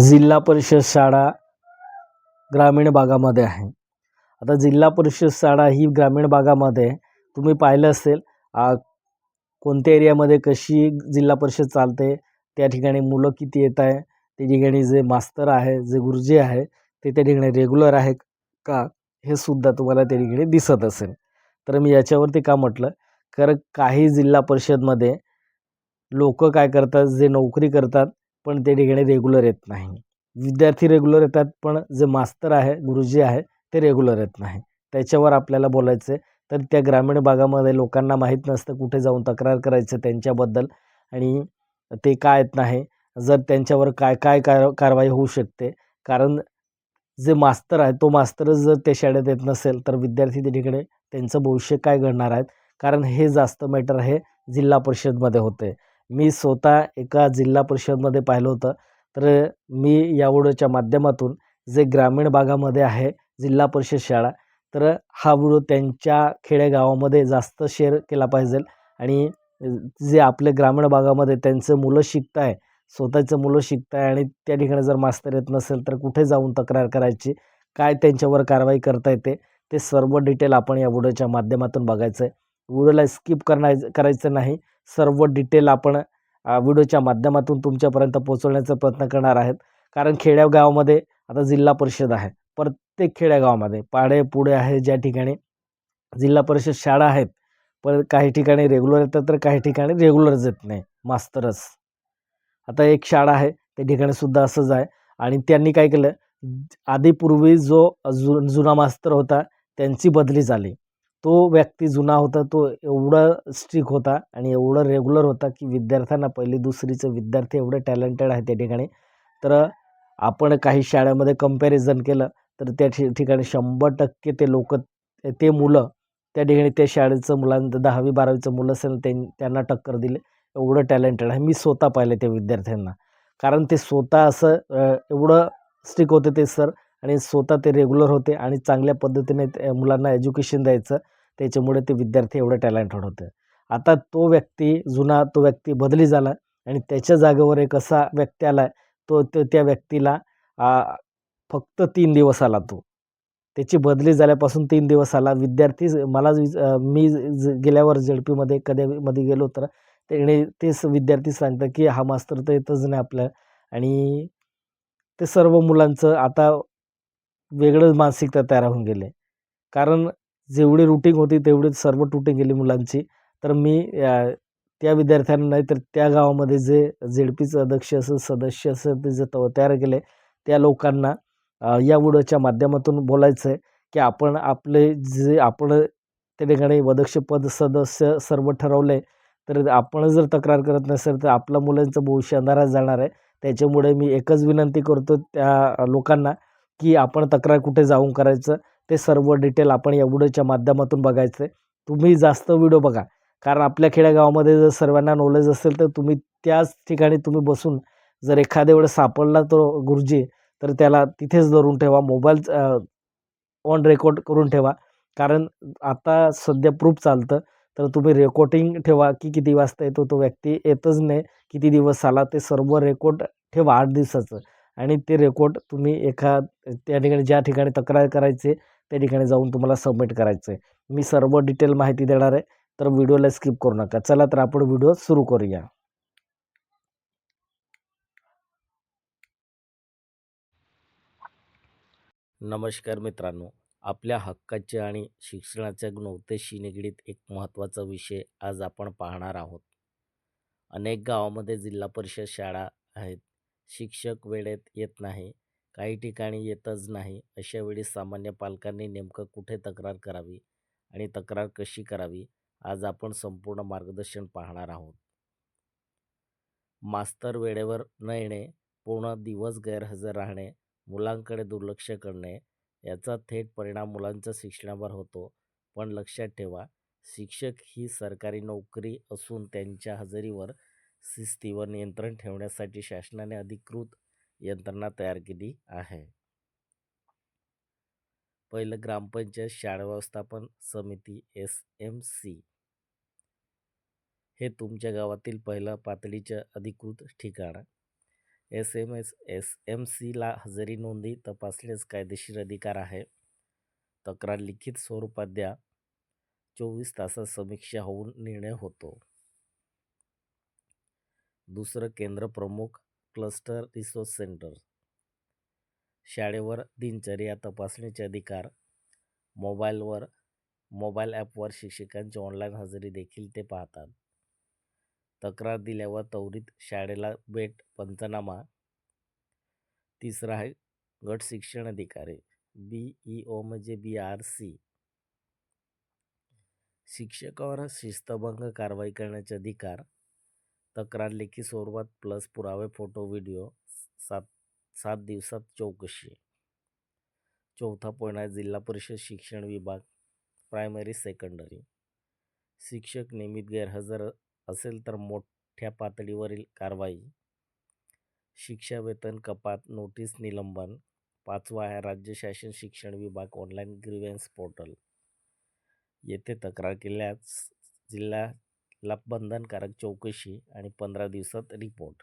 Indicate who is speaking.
Speaker 1: जिल्हा परिषद शाळा ग्रामीण भागामध्ये आहे. आता जिल्हा परिषद शाळा ही ग्रामीण भागामध्ये तुम्ही पाहिलं असेल कोणत्या एरियामध्ये कशी जिल्हा परिषद चालते त्या ठिकाणी मुलं किती येत आहे त्या ठिकाणी जे मास्तर आहे जे गुरुजी आहे ते त्या ठिकाणी रेग्युलर आहे का हे सुद्धा तुम्हाला त्या ठिकाणी दिसत असेल. तर मी याच्यावरती का म्हटलं कारण काही जिल्हा परिषदमध्ये लोक काय करतात जे नोकरी करतात पण ते ठिकाणी रेग्युलर येत नाही. विद्यार्थी रेग्युलर येतात पण जे मास्तर आहे गुरुजी आहे ते रेग्युलर येत नाही. त्याच्यावर आपल्याला बोलायचं आहे तर त्या ग्रामीण भागामध्ये लोकांना माहीत नसतं कुठे जाऊन तक्रार करायचं त्यांच्याबद्दल आणि ते का येत नाही. जर त्यांच्यावर काय काय कार कारवाई होऊ शकते. कारण जे मास्तर आहे तो मास्तरच जर त्या शाळेत येत नसेल तर विद्यार्थी त्या ठिकाणी त्यांचं भविष्य काय घडणार आहेत? कारण हे जास्त मॅटर हे जिल्हा परिषदमध्ये होते. मी स्वतः एका जिल्हा परिषदमध्ये पाहिलं होतं. तर मी या माध्यमातून जे ग्रामीण भागामध्ये आहे जिल्हा परिषद शाळा तर हा व्हिडिओ त्यांच्या खेडेगावामध्ये जास्त शेअर केला पाहिजे आणि जे आपले ग्रामीण भागामध्ये त्यांचं मुलं शिकत आहे स्वतःचं मुलं शिकत आहे आणि त्या ठिकाणी जर मास्तर येत नसेल तर कुठे जाऊन तक्रार करायची काय त्यांच्यावर कारवाई करता येते ते सर्व डिटेल आपण या व्हिडिओच्या माध्यमातून बघायचं आहे व्हिडिओला स्किप करणार करायचं नाही. सर्व डिटेल आपण व्हिडिओच्या माध्यमातून तुमच्यापर्यंत पोहोचवण्याचा प्रयत्न करणार आहेत. कारण खेड्यागावामध्ये आता जिल्हा परिषद आहे. प्रत्येक खेड्यागावामध्ये पाडे पुढे आहे ज्या ठिकाणी जिल्हा परिषद शाळा आहेत पण काही ठिकाणी रेग्युलर येतात तर काही ठिकाणी रेग्युलरच येत नाही. मास्तरच. आता एक शाळा आहे त्या ठिकाणी सुद्धा असंच आहे. आणि त्यांनी काय केलं आधीपूर्वी जो जु जुना मास्तर होता त्यांची बदली झाली. तो व्यक्ती जुना होता तो एवढा स्ट्रिक होता आणि एवढं रेग्युलर होता की विद्यार्थ्यांना पहिली दुसरीचं विद्यार्थी एवढे टॅलेंटेड आहे त्या ठिकाणी. तर आपण काही शाळेमध्ये कंपॅरिझन केलं तर त्या ठि ठिकाणी शंभर टक्के ते लोक ते मुलं त्या ठिकाणी त्या शाळेचं मुलांचं दहावी बारावीचं मुलं असेल त्यां त्यांना टक्कर दिले. एवढं टॅलेंटेड आहे. मी स्वतः पाहिलं त्या विद्यार्थ्यांना. कारण ते स्वतः असं एवढं स्ट्रिक होते ते सर आणि स्वतः ते रेग्युलर होते आणि चांगल्या पद्धतीने मुलांना एज्युकेशन द्यायचं. त्याच्यामुळे ते विद्यार्थी एवढं टॅलेंटेड होते. आता तो व्यक्ती जुना तो व्यक्ती बदली झाला आणि त्याच्या जागेवर एक असा व्यक्ती आला तो तो त्या व्यक्तीला फक्त तीन दिवस आला तो. त्याची बदली झाल्यापासून तीन दिवस आला. विद्यार्थी मला मी गेल्यावर झेडपीमध्ये कधीमध्ये गेलो तर त्याने तेच विद्यार्थी सांगतात की हा मास्तर तर येतच नाही आपल्या आणि ते सर्व मुलांचं आता वेगळंच मानसिकता तयार होऊन गेले. कारण जेवढी रुटीन होती तेवढी सर्व तुटून गेली मुलांची. तर मी त्या विद्यार्थ्यांना नाही तर त्या गावामध्ये जे झेड पीचं अध्यक्ष असं सदस्य असं ते जे तयार केले त्या लोकांना या व्हिडिओच्या माध्यमातून बोलायचं आहे की आपण आपले जे आपण त्या ठिकाणी अध्यक्षपद सदस्य सर्व ठरवले तर आपण जर तक्रार करत नसेल तर आपल्या मुलांचं भविष्य अंधारात जाणार आहे. त्याच्यामुळे मी एकच विनंती करतो त्या लोकांना की आपण तक्रार कुठे जाऊन करायचं ते सर्व डिटेल आपण या व्हिडिओच्या माध्यमातून बघायचं आहे तुम्ही जास्त व्हिडिओ बघा. कारण आपल्या खेड्यागावामध्ये जर सर्वांना नॉलेज असेल तर तुम्ही त्याच ठिकाणी तुम्ही बसून जर एखाद्या वेळेस सापडला तो गुरुजी तर त्याला तिथेच धरून ठेवा. मोबाईल ऑन रेकॉर्ड करून ठेवा. कारण आता सध्या प्रूफ चालतं. तर तुम्ही रेकॉर्डिंग ठेवा की किती वाजता येतो तो व्यक्ती येतच नाही. किती दिवस आला ते सर्व रेकॉर्ड ठेवा आठ दिवसाचं. आणि ते रेकॉर्ड तुम्ही एका त्या ठिकाणी ज्या ठिकाणी तक्रार करायचे त्या ठिकाणी जाऊन तुम्हाला सबमिट करायचं. आहे मी सर्व डिटेल माहिती देणार आहे तर व्हिडिओला स्किप करू नका. चला तर आपण व्हिडिओ सुरू करूया.
Speaker 2: नमस्कार मित्रांनो. आपल्या हक्काचे आणि शिक्षणाच्या गुणवत्तेशी निगडीत एक महत्त्वाचा विषय आज आपण पाहणार आहोत. अनेक गावामध्ये जिल्हा परिषद शाळा आहेत. शिक्षक वेळेत येत नाही काही ठिकाणी येतच नाही अशा वेळी सामान्य पालकांनी नेमकं कुठे तक्रार करावी आणि तक्रार कशी करावी आज आपण संपूर्ण मार्गदर्शन पाहणार आहोत. मास्तर वेळेवर न येणे पूर्ण दिवस गैरहजर राहणे मुलांकडे दुर्लक्ष करणे याचा थेट परिणाम मुलांच्या शिक्षणावर होतो पण लक्षात ठेवा शिक्षक ही सरकारी नोकरी असून त्यांच्या हजेरीवर शिस्तीवर नियंत्रण ठेवण्यासाठी शासनाने अधिकृत यंत्रणा तयार केली आहे. पहिलं ग्रामपंचायत शाळा व्यवस्थापन समिती एस एम सी. हे तुमच्या गावातील पहिलं पातळीचं अधिकृत ठिकाण. S M S S M सीला हजेरी नोंदी तपासण्यास कायदेशीर अधिकार आहे. तक्रार लिखित स्वरूपात द्या. चोवीस तासात समीक्षा होऊन निर्णय होतो. दुसरं केंद्र प्रमुख क्लस्टर रिसोर्स सेंटर. शाळेवर दिनचर्या तपासणीचे अधिकार. मोबाईलवर मोबाईल ॲपवर शिक्षकांची ऑनलाईन हजेरी देखील ते पाहतात. तक्रार दिल्यावर त्वरित शाळेला भेट पंचनामा. तिसरा आहे गट शिक्षण अधिकारी बी ई ओ म्हणजे बी आर सी. शिक्षकावर शिस्तभंग कारवाई करण्याचे अधिकार. तक्रार लेखी स्वरूपात प्लस पुरावे फोटो व्हिडिओ सात सात दिवसात चौकशी. चौथा पॉईंट आहे जिल्हा परिषद शिक्षण विभाग प्रायमरी सेकंडरी शिक्षक नियमित गैरहजर असेल तर मोठ्या पातळीवरील कारवाई. शिक्षा वेतन कपात नोटीस निलंबन. पाचवा आहे राज्य शासन शिक्षण विभाग ऑनलाईन ग्रीव्हन्स पोर्टल येथे तक्रार केल्यास जिल्ह्याला बंधनकारक चौकशी आणि पंधरा दिवसात रिपोर्ट.